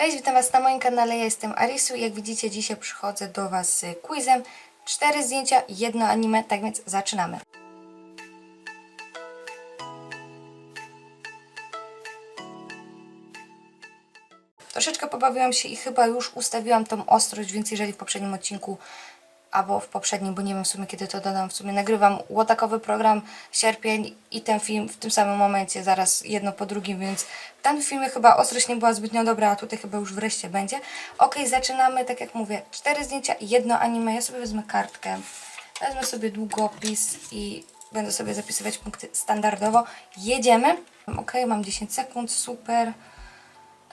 Cześć, witam Was na moim kanale, ja jestem Arisu jak widzicie dzisiaj przychodzę do Was z quizem. Cztery zdjęcia, jedno anime, tak więc zaczynamy. Troszeczkę pobawiłam się i chyba już ustawiłam tą ostrość, więc jeżeli w poprzednim odcinku albo w poprzednim, bo nie wiem w sumie kiedy to dodam, w sumie nagrywam łotakowy program sierpień i ten film w tym samym momencie, zaraz jedno po drugim, więc w tamtym filmie chyba ostrość nie była zbytnio dobra, a tutaj chyba już wreszcie będzie. Ok, zaczynamy, tak jak mówię, cztery zdjęcia i jedno anime. Ja sobie wezmę kartkę, wezmę sobie długopis i będę sobie zapisywać punkty standardowo. Jedziemy. Ok, mam 10 sekund, super.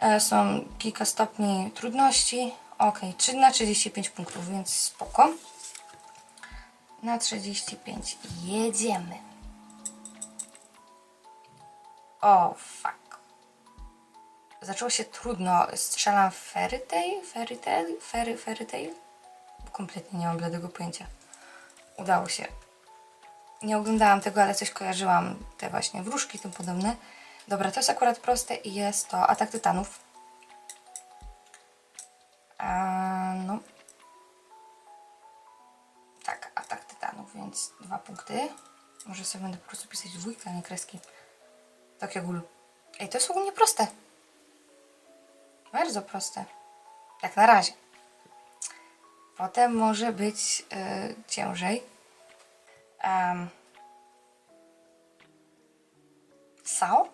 E, Są kilka stopni trudności. Ok, czy na 35 punktów, więc spoko. Na 35 jedziemy. O, fuck. Zaczęło się trudno. Strzelam Fairy Tail? Fairy Tail? Fairy, fairy Tail? Kompletnie nie mam bladego pojęcia. Udało się. Nie oglądałam tego, ale coś kojarzyłam. Te właśnie wróżki i tym podobne. Dobra, to jest akurat proste i jest to Atak Tytanów. Eee, no. Tak, Atak Tytanów, więc dwa punkty. Może sobie będę po prostu pisać dwójkę, a nie kreski. Tak jak. Ej, to jest ogólnie proste. Bardzo proste. Jak na razie. Potem może być e, ciężej. Um, Sao?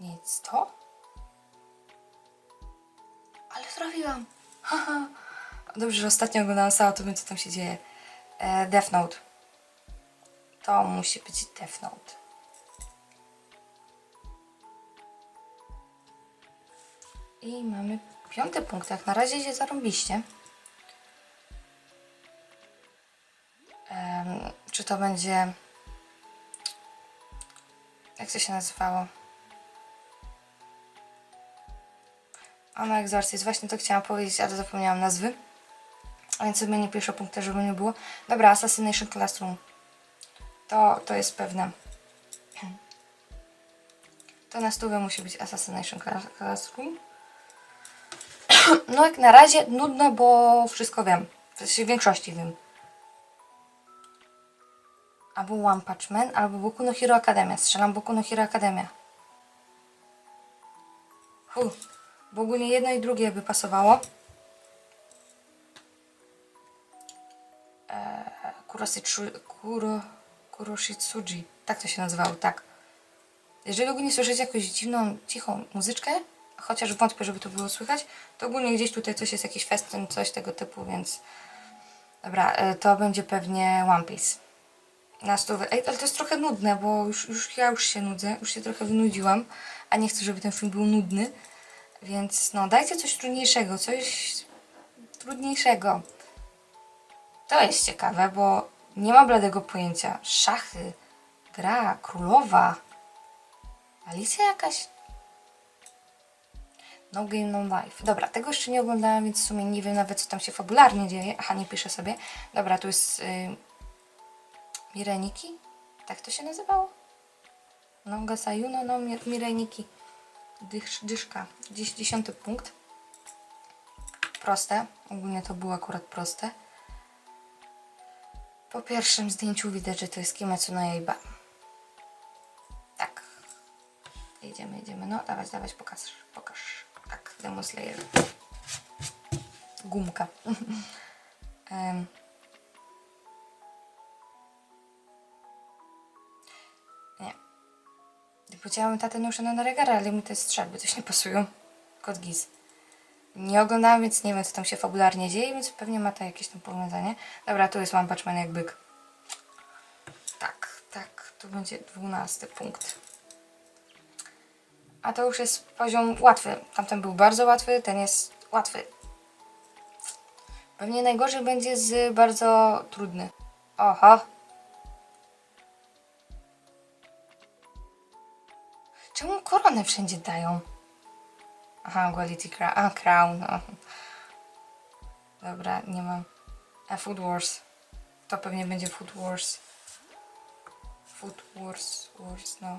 Nic to? Ale trafiłam. Haha. Dobrze, że ostatnio oglądałam Sao, to wiem co tam się dzieje. E, Death Note. To musi być Death Note. I mamy piąty punkt. Jak na razie idzie zarąbiście. Em, czy to będzie... Jak to się nazywało? Anna Exorcist. Właśnie to chciałam powiedzieć, ale zapomniałam nazwy. A więc sobie nie piszę punkty, żeby nie było. Dobra, Assassination Classroom. To, to jest pewne. To na stówę musi być Assassination Cla- Classroom. No jak na razie nudno, bo wszystko wiem. W większości wiem. Albo One Punch Man, albo Boku no Hero Academia. Strzelam Boku no Hero Academia. Huh. Bo ogólnie jedno i drugie by pasowało. Eee, Kuro, Kuroshitsuji. Tak to się nazywało, tak. Jeżeli ogólnie słyszycie jakąś dziwną, cichą muzyczkę, chociaż wątpię, żeby to było słychać, to ogólnie gdzieś tutaj coś jest, jakiś festyn, coś tego typu, więc... Dobra, e, to będzie pewnie One Piece. Na stówę. Ej, ale to jest trochę nudne, bo już, już ja już się nudzę, już się trochę wynudziłam, a nie chcę, żeby ten film był nudny. Więc no, dajcie coś trudniejszego, coś trudniejszego. To jest ciekawe, bo nie mam bladego pojęcia. Szachy, gra, królowa. Alicja jakaś? No Game No Life. Dobra, tego jeszcze nie oglądałam, więc w sumie nie wiem nawet, co tam się fabularnie dzieje. Aha, nie piszę sobie. Dobra, tu jest y, Mireniki? Tak to się nazywało? No, Gasayuno, no, Mi- Mireniki. Dysz, dyszka. Dziś, dziesiąty punkt. Proste. Ogólnie to było akurat proste. Po pierwszym zdjęciu widać, że to jest Kimetsu no Yaiba. Tak. Jedziemy, jedziemy. No, dawać, dawać, pokaż, pokaż. Tak, Demon Slayer. Gumka. Powiedziałam tatę Nusza na regara, ale mi te strzelby coś nie pasują. Kod Giz. Nie oglądałam, więc nie wiem, co tam się fabularnie dzieje, więc pewnie ma to jakieś tam powiązanie. Dobra, tu jest One Punch Man jak byk. Tak, tak, tu będzie dwunasty punkt. A to już jest poziom łatwy. Tamten był bardzo łatwy, ten jest łatwy. Pewnie najgorzej będzie z bardzo trudny. Oho. Koronę wszędzie dają? Aha, Quality Crown. A, Crown. No. Dobra, nie mam. A Food Wars. To pewnie będzie Food Wars. Food Wars, Wars, no.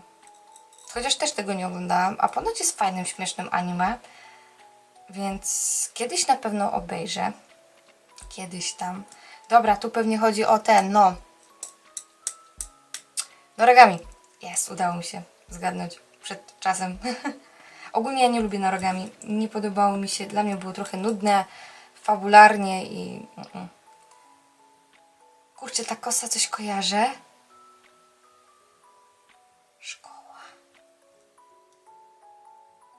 Chociaż też tego nie oglądałam. A ponoć jest fajnym, śmiesznym anime. Więc kiedyś na pewno obejrzę. Kiedyś tam. Dobra, tu pewnie chodzi o ten, no. Noragami. Jest, udało mi się zgadnąć przed czasem. Ogólnie ja nie lubię norogami. Nie podobało mi się, dla mnie było trochę nudne, fabularnie i... Kurczę, ta kosa coś kojarzę. Szkoła.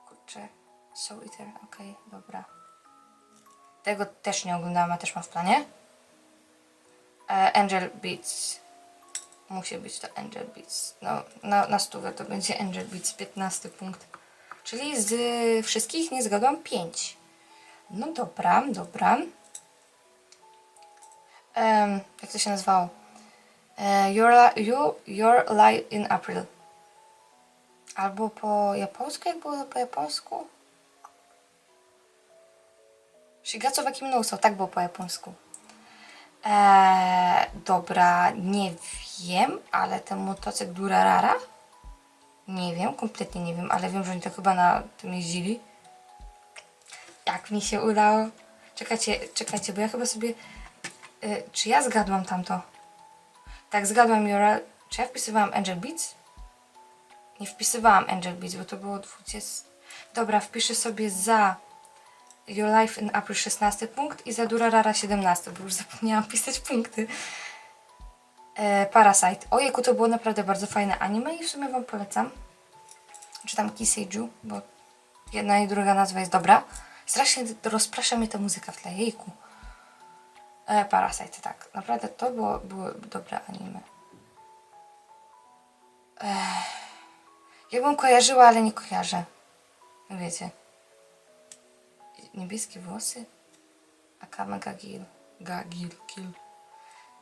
Kurczę, Soul Eater, okej, dobra. Tego też nie oglądałam, a też mam w planie. E, Angel Beats. Musi być to Angel Beats. No, na, na stówę to będzie Angel Beats, 15 punkt. Czyli z wszystkich nie zgadłam 5. No dobra, dobra. Em, jak to się nazywało? E, your, you, your Lie in April. Albo po japońsku, jak było po japońsku? Shigatsu wa Kimi no Uso, tak było po japońsku. Eee, dobra, nie wiem, ale ten motocykl Durarara? Nie wiem, kompletnie nie wiem, ale wiem, że oni to chyba na tym jeździli. Jak mi się udało? Czekajcie, czekajcie, bo ja chyba sobie... Y, czy ja zgadłam tamto? Tak, zgadłam Jura. Czy ja wpisywałam Angel Beats? Nie wpisywałam Angel Beats, bo to było 20... Dobra, wpiszę sobie za Your Life in April 16 punkt i za Durarara 17, bo już zapomniałam pisać punkty. E, Parasite. Ojejku, to było naprawdę bardzo fajne anime i w sumie Wam polecam. Czytam Kiseiju, bo jedna i druga nazwa jest dobra. Strasznie rozprasza mnie ta muzyka w tle, jejku. E, Parasite, tak. Naprawdę to było, było dobre anime. Ech. Jakbym kojarzyła, ale nie kojarzę. Wiecie. Niebieskie włosy? Akame Gagil. Gagil, Gil.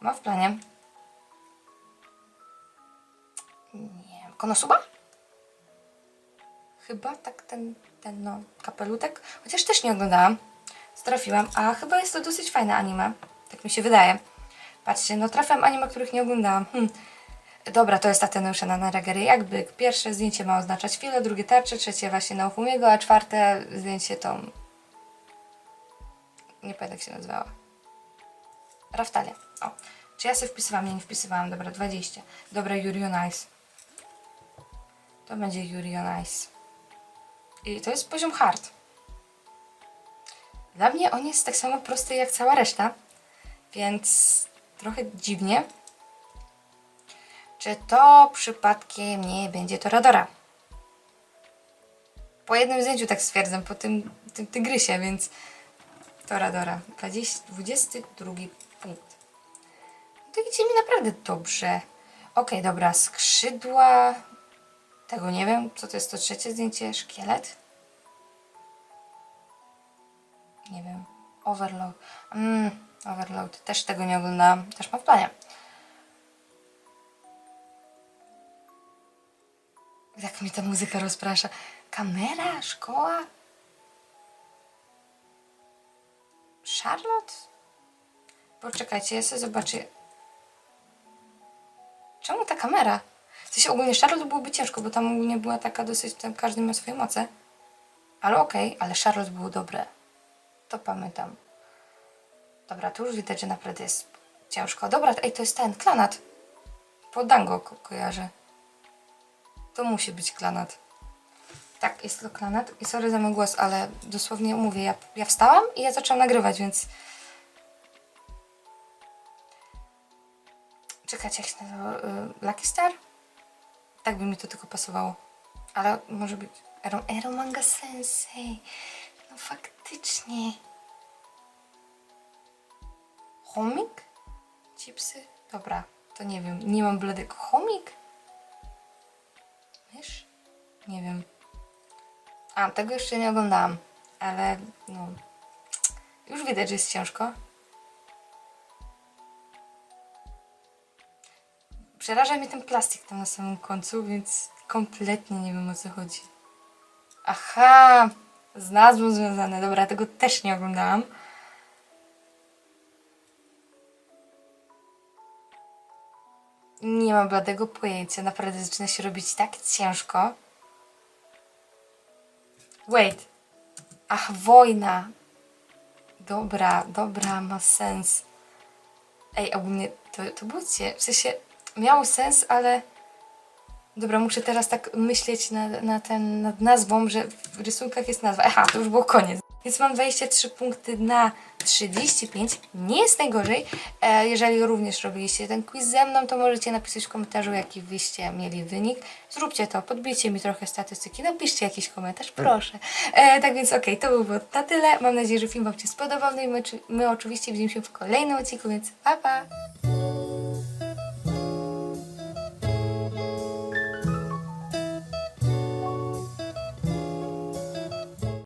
Ma w planie. Nie wiem. Konosuba? Chyba tak ten, ten no, kapelutek. Chociaż też nie oglądałam. Trafiłam, a chyba jest to dosyć fajne anime. Tak mi się wydaje. Patrzcie, no trafiam anime, których nie oglądałam. Hm. Dobra, to jest Ateneusza na Naragery jak byk. Pierwsze zdjęcie ma oznaczać chwilę, drugie tarczę, trzecie właśnie na Ufumiego, a czwarte zdjęcie to... Nie pamiętam jak się nazywała. Raftalia. O. Czy ja sobie wpisywałam? Nie, nie wpisywałam. Dobra, 20. Dobra, Yuri on Ice. To będzie Yuri on Ice. I to jest poziom hard. Dla mnie on jest tak samo prosty jak cała reszta, więc trochę dziwnie. Czy to przypadkiem nie będzie Toradora? Po jednym zdjęciu tak stwierdzam, po tym, tym tygrysie, więc Toradora. 20, 22 punkt. To idzie mi naprawdę dobrze. Okej, dobra, skrzydła. Tego nie wiem. Co to jest to trzecie zdjęcie? Szkielet? Nie wiem. Overload. Mm, overload. Też tego nie oglądałam. Też mam w planie. Jak mi ta muzyka rozprasza. Kamera? Szkoła? Charlotte? Poczekajcie, ja sobie zobaczę. Czemu ta kamera? W sensie ogólnie Charlotte byłoby ciężko, bo tam ogólnie była taka dosyć, tam każdy miał swoje moce. Ale okej, ale Charlotte było dobre. To pamiętam. Dobra, tu już widać, że naprawdę jest ciężko. Dobra, ej, to jest ten, klanat. Po Dango ko kojarzę. To musi być klanat. Tak, jest to klanat. I sorry za mój głos, ale dosłownie mówię, ja, ja wstałam i ja zaczęłam nagrywać, więc... Czekajcie, jak się nazywa? Y, Lucky Star? Tak by mi to tylko pasowało. Ale może być... Ero, Ero Manga Sensei. No faktycznie. Chomik? Chipsy? Dobra, to nie wiem. Nie mam bladego. Chomik? Mysz? Nie wiem. A, tego jeszcze nie oglądałam. Ale no... Już widać, że jest ciężko. Przeraża mnie ten plastik tam na samym końcu, więc kompletnie nie wiem o co chodzi. Aha! Z nazwą związane. Dobra, tego też nie oglądałam. Nie mam bladego pojęcia. Naprawdę zaczyna się robić tak ciężko. Wait. Ach, wojna. Dobra, dobra, ma sens. Ej, ogólnie to, to było w sensie miało sens, ale dobra, muszę teraz tak myśleć nad, na ten, nad nazwą, że w rysunkach jest nazwa. Aha, to już było koniec. Więc mam 23 punkty na 35. Nie jest najgorzej. E, jeżeli również robiliście ten quiz ze mną, to możecie napisać w komentarzu, jaki wyście mieli wynik. Zróbcie to, podbijcie mi trochę statystyki, napiszcie jakiś komentarz, proszę. E, tak więc okej, to by było na tyle. Mam nadzieję, że film Wam się spodobał. No i my, my oczywiście widzimy się w kolejnym odcinku, więc pa pa!